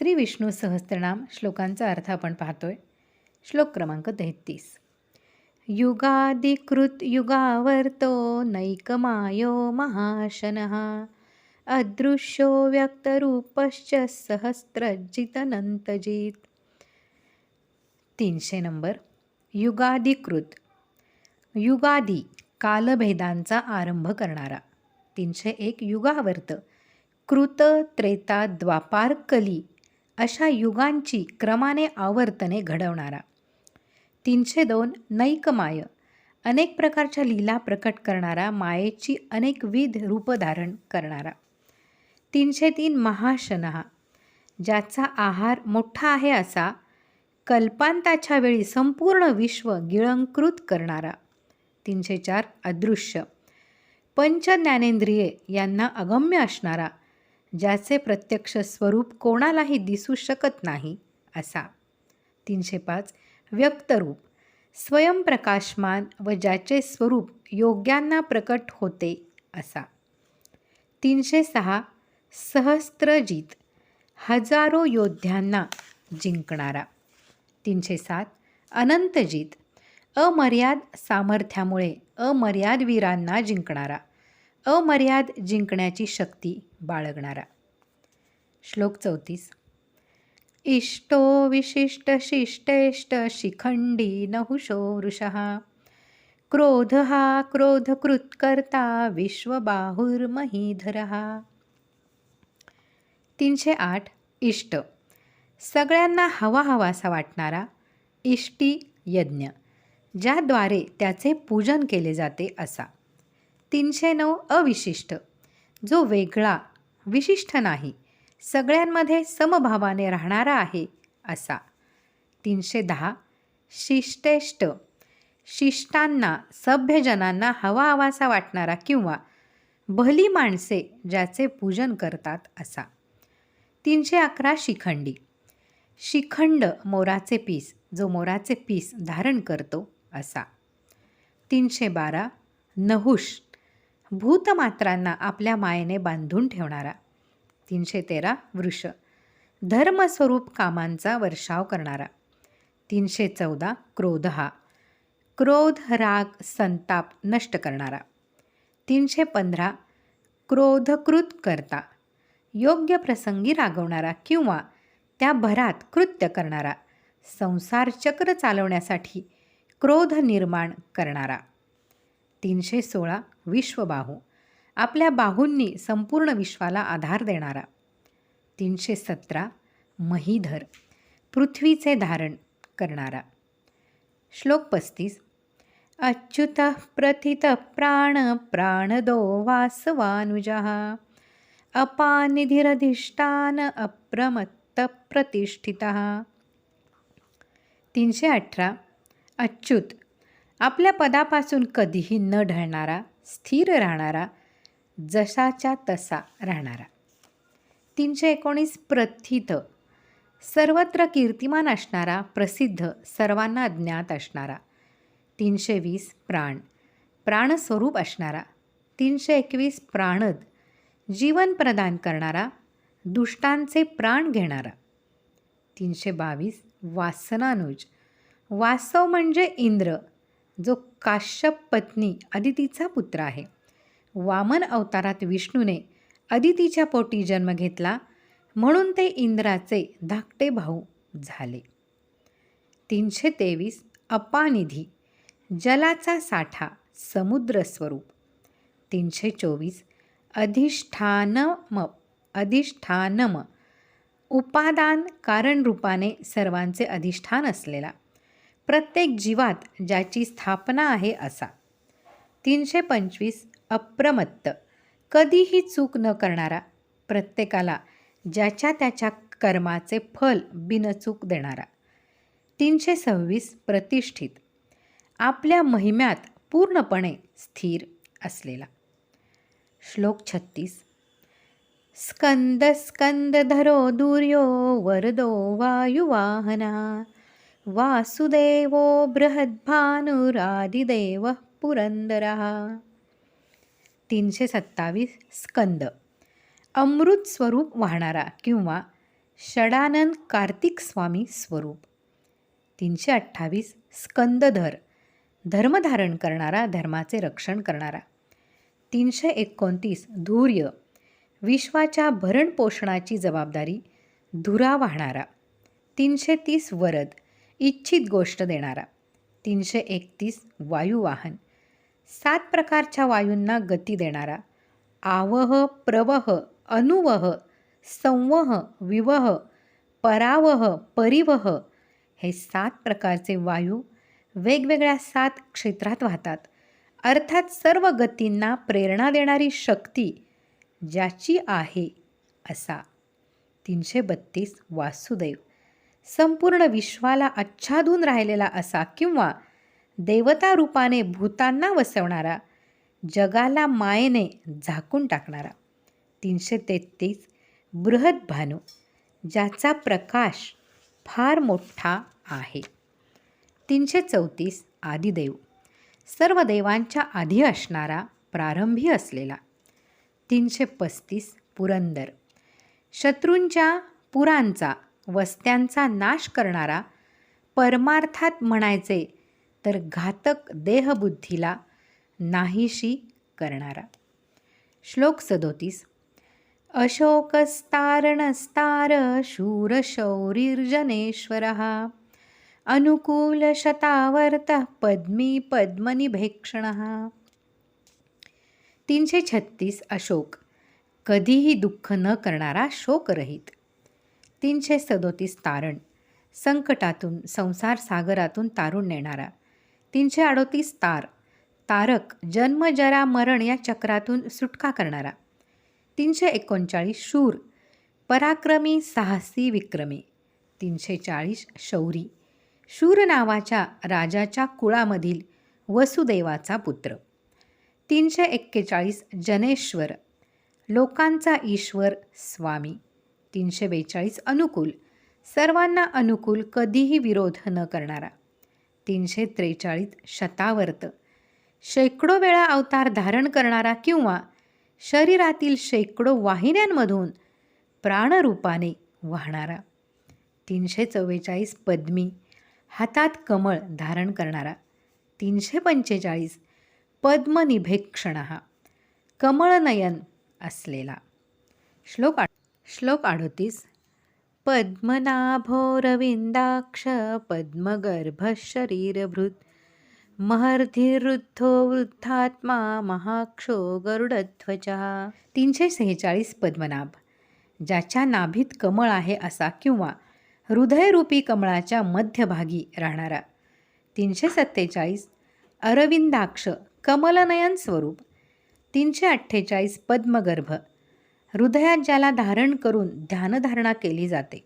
श्री विष्णू सहस्त्रनाम श्लोकांचा अर्थ आपण पाहतोय. श्लोक क्रमांक तेहतीस. युगादिकृत युगावर्तो नैकमायो महाशनः. अदृश्यो व्यक्तरूपश्च सहस्रजितनंतजित तीनशे नंबर. युगादिकृत युगादी कालभेदांचा आरंभ करणारा. तीनशे एक युगावर्त. कृत त्रेता द्वापार कली अशा युगांची क्रमाने आवर्तने घडवणारा. तीनशे दोन नैक माय अनेक प्रकारच्या लीला प्रकट करणारा मायेची अनेकविध रूपधारण करणारा. तीनशे तीन महाशनहा ज्याचा आहार मोठा आहे असा कल्पांताच्या वेळी संपूर्ण विश्व गिळंकृत करणारा. तीनशे चार अदृश्य पंचज्ञानेंद्रिये यांना अगम्य असणारा ज्याचे प्रत्यक्ष स्वरूप कोणालाही दिसू शकत नाही असा. तीनशे पाच व्यक्तरूप स्वयंप्रकाशमान व ज्याचे स्वरूप योग्यांना प्रकट होते असा. तीनशे सहा सहस्त्रजीत. हजारो योद्ध्यांना जिंकणारा. तीनशे सात अनंतजीत. अमर्याद सामर्थ्यामुळे अमर्याद वीरांना जिंकणारा. अमर्याद जिंकण्याची शक्ती बाळगणारा. श्लोक चौतीस. इष्टो विशिष्ट शिष्टेष्ट शिखंडी नहुशो वृषः. क्रोध हा क्रोधकृत्कर्ता विश्वबाहुर्महीधर तीनशे आठ. इष्ट. सगळ्यांना हवा हवासा वाटणारा इष्टी यज्ञ ज्याद्वारे त्याचे पूजन केले जाते असा. तीनशे नऊ अविशिष्ट. जो वेगळा विशिष्ट नाही सगळ्यांमध्ये समभावाने राहणारा आहे असा. तीनशे दहा शिष्टेष्ट. शिष्टांना सभ्यजनांना हवा हवासा वाटणारा किंवा भली माणसे ज्याचे पूजन करतात असा. तीनशे अकरा शिखंडी. शिखंड मोराचे पीस जो मोराचे पीस धारण करतो असा. तीनशे बारा नहुष. भूतमात्रांना आपल्या मायेने बांधून ठेवणारा. तीनशे तेरा वृष. धर्मस्वरूप कामांचा वर्षाव करणारा. तीनशे चौदा क्रोध. हा क्रोध राग संताप नष्ट करणारा. तीनशे पंधरा क्रोधकृत करता. योग्य प्रसंगी रागवणारा किंवा त्या भरात कृत्य करणारा. संसार चक्र चालवण्यासाठी क्रोध निर्माण करणारा. तीनशे सोळा विश्वबाहू. आपल्या बाहूंनी संपूर्ण विश्वाला आधार देणारा. तीनशे सतरा महीधर. पृथ्वीचे धारण करणारा. श्लोक पस्तीस. अच्युत प्रथित प्राण प्राणदो वासवानुजा. अपानिधिरधिष्ठान अप्रमत्त प्रतिष्ठित. तीनशे अठरा. अच्युत. आपल्या पदापासून कधीही न ढळणारा स्थिर राहणारा जसाच्या तसा राहणारा. तीनशे एकोणीस प्रथित सर्वत्र कीर्तिमान असणारा प्रसिद्ध सर्वांना ज्ञात असणारा. तीनशे वीस प्राण प्राणस्वरूप असणारा. तीनशे एकवीस प्राणद जीवन प्रदान करणारा दुष्टांचे प्राण घेणारा. तीनशे बावीस वासनानुज वास्तव म्हणजे इंद्र जो काश्यप पत्नी अदितीचा पुत्र आहे. वामन अवतारात विष्णूने अदितीच्या पोटी जन्म घेतला म्हणून ते इंद्राचे धाकटे भाऊ झाले. तीनशे तेवीस अपानिधी जलाचा साठा समुद्र स्वरूप तीनशे चोवीस अधिष्ठानम अधिष्ठानम उपादान कारणरूपाने सर्वांचे अधिष्ठान असलेला. प्रत्येक जीवात ज्याची स्थापना आहे असा. तीनशे पंचवीस अप्रमत्त. कधीही चूक न करणारा प्रत्येकाला ज्याच्या त्याच्या कर्माचे फल बिनचूक देणारा. तीनशे सव्वीस प्रतिष्ठित. आपल्या महिम्यात पूर्णपणे स्थिर असलेला. श्लोक छत्तीस. स्कंद स्कंद धरो दुर्यो वरदो वायुवाहना. वासुदेवो बृहद्भानुरादिदेव पुरंदर. तीनशे सत्तावीस स्कंद. अमृत स्वरूप वाहणारा किंवा षडानंद कार्तिक स्वामी स्वरूप. तीनशे अठ्ठावीस स्कंदधर. धर्मधारण करणारा धर्माचे रक्षण करणारा. तीनशे एकोणतीस धूर्य. विश्वाच्या भरणपोषणाची जबाबदारी धुरा वाहणारा तीनशे तीस वरद. इच्छित गोष्ट देणारा. तीनशे एकतीस वायुवाहन सात प्रकारच्या वायूंना गती देणारा. आवह प्रवह अनुवह संवह विवह परावह परिवह हे सात प्रकारचे वायू वेगवेगळ्या सात क्षेत्रात वाहतात. अर्थात सर्व गतींना प्रेरणा देणारी शक्ती ज्याची आहे असा. तीनशे बत्तीस वासुदेव. संपूर्ण विश्वाला आच्छादून राहिलेला असा किंवा देवता रूपाने भूतांना वसवणारा जगाला मायेने झाकून टाकणारा. तीनशे तेहतीस बृहद भानू ज्याचा प्रकाश फार मोठा आहे. तीनशे चौतीस आदिदेव सर्व देवांच्या आधी असणारा प्रारंभी असलेला. तीनशे पस्तीस पुरंदर शत्रूंच्या पुरांचा वस्त्यांचा नाश करणारा परमार्थात म्हणायचे तर घातक देहबुद्धीला नाहीशी करणारा. श्लोक सदोतीस. अशोकस्तारणस्तार शूरशौरिर्जनेश्वर अनुकूलशतावर्त पद्मी पद्मनिभेक्षण. तीनशे छत्तीस अशोक. कधीही दुःख न करणारा शोकरहित. तीनशे सदोतीस तारण संकटातून संसार सागरातून तारून नेणारा. तीनशे अडोतीस तार तारक जन्म जरा मरण या चक्रातून सुटका करणारा. तीनशे एकोणचाळीस शूर पराक्रमी साहसी विक्रमी. तीनशे चाळीस शौरी शूर नावाच्या राजाच्या कुळामधील वसुदेवाचा पुत्र. तीनशे एक्केचाळीस जनेश्वर लोकांचा ईश्वर स्वामी. तीनशे बेचाळीस अनुकूल. सर्वांना अनुकूल कधीही विरोध न करणारा. तीनशे त्रेचाळीस शतावर्त. शेकडो वेळा अवतार धारण करणारा किंवा शरीरातील शेकडो वाहिन्यांमधून प्राणरूपाने वाहणारा. तीनशे चव्वेचाळीस पद्मी. हातात कमळ धारण करणारा. तीनशे पंचेचाळीस पद्मनिभेक्षण. कमळनयन असलेला. श्लोक आठ. श्लोक अडोतीस. पद्मनाभोरविंदाक्ष पद्मगर्भ शरीरभृत महर्धिरुद्धो वृद्धात्मा महाक्षो गरुडध्वजः. तीनशे सेहेचाळीस पद्मनाभ ज्याच्या नाभीत कमळ आहे असा किंवा हृदयरूपी कमळाच्या मध्यभागी राहणारा. तीनशे सत्तेचाळीस अरविंदाक्ष कमलनयन स्वरूप. तीनशे अठ्ठेचाळीस पद्मगर्भ हृदयात ज्याला धारण करून ध्यानधारणा केली जाते.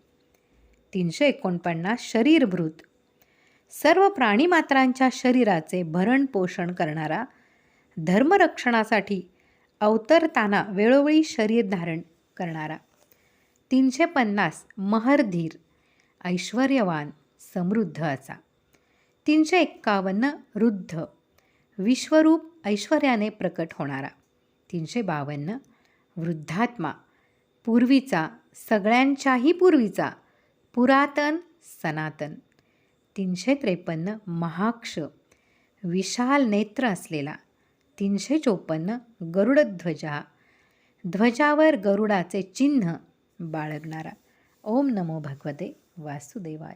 तीनशे एकोणपन्नास शरीरभृत सर्व प्राणीमात्रांच्या शरीराचे भरण पोषण करणारा धर्मरक्षणासाठी अवतरताना वेळोवेळी शरीर धारण करणारा. तीनशे पन्नास महरधीर ऐश्वर्यवान समृद्ध असा. तीनशे एक्कावन्न रुद्ध विश्वरूप ऐश्वर्याने प्रकट होणारा. तीनशे बावन्न वृद्धात्मा. पूर्वीचा सगळ्यांच्याही पूर्वीचा पुरातन सनातन. तीनशे त्रेपन्न महाक्ष. विशाल नेत्र असलेला. तीनशे चोपन्न गरुडध्वजा. ध्वजावर गरुडाचे चिन्ह बाळगणारा. ओम नमो भगवते वासुदेवाय.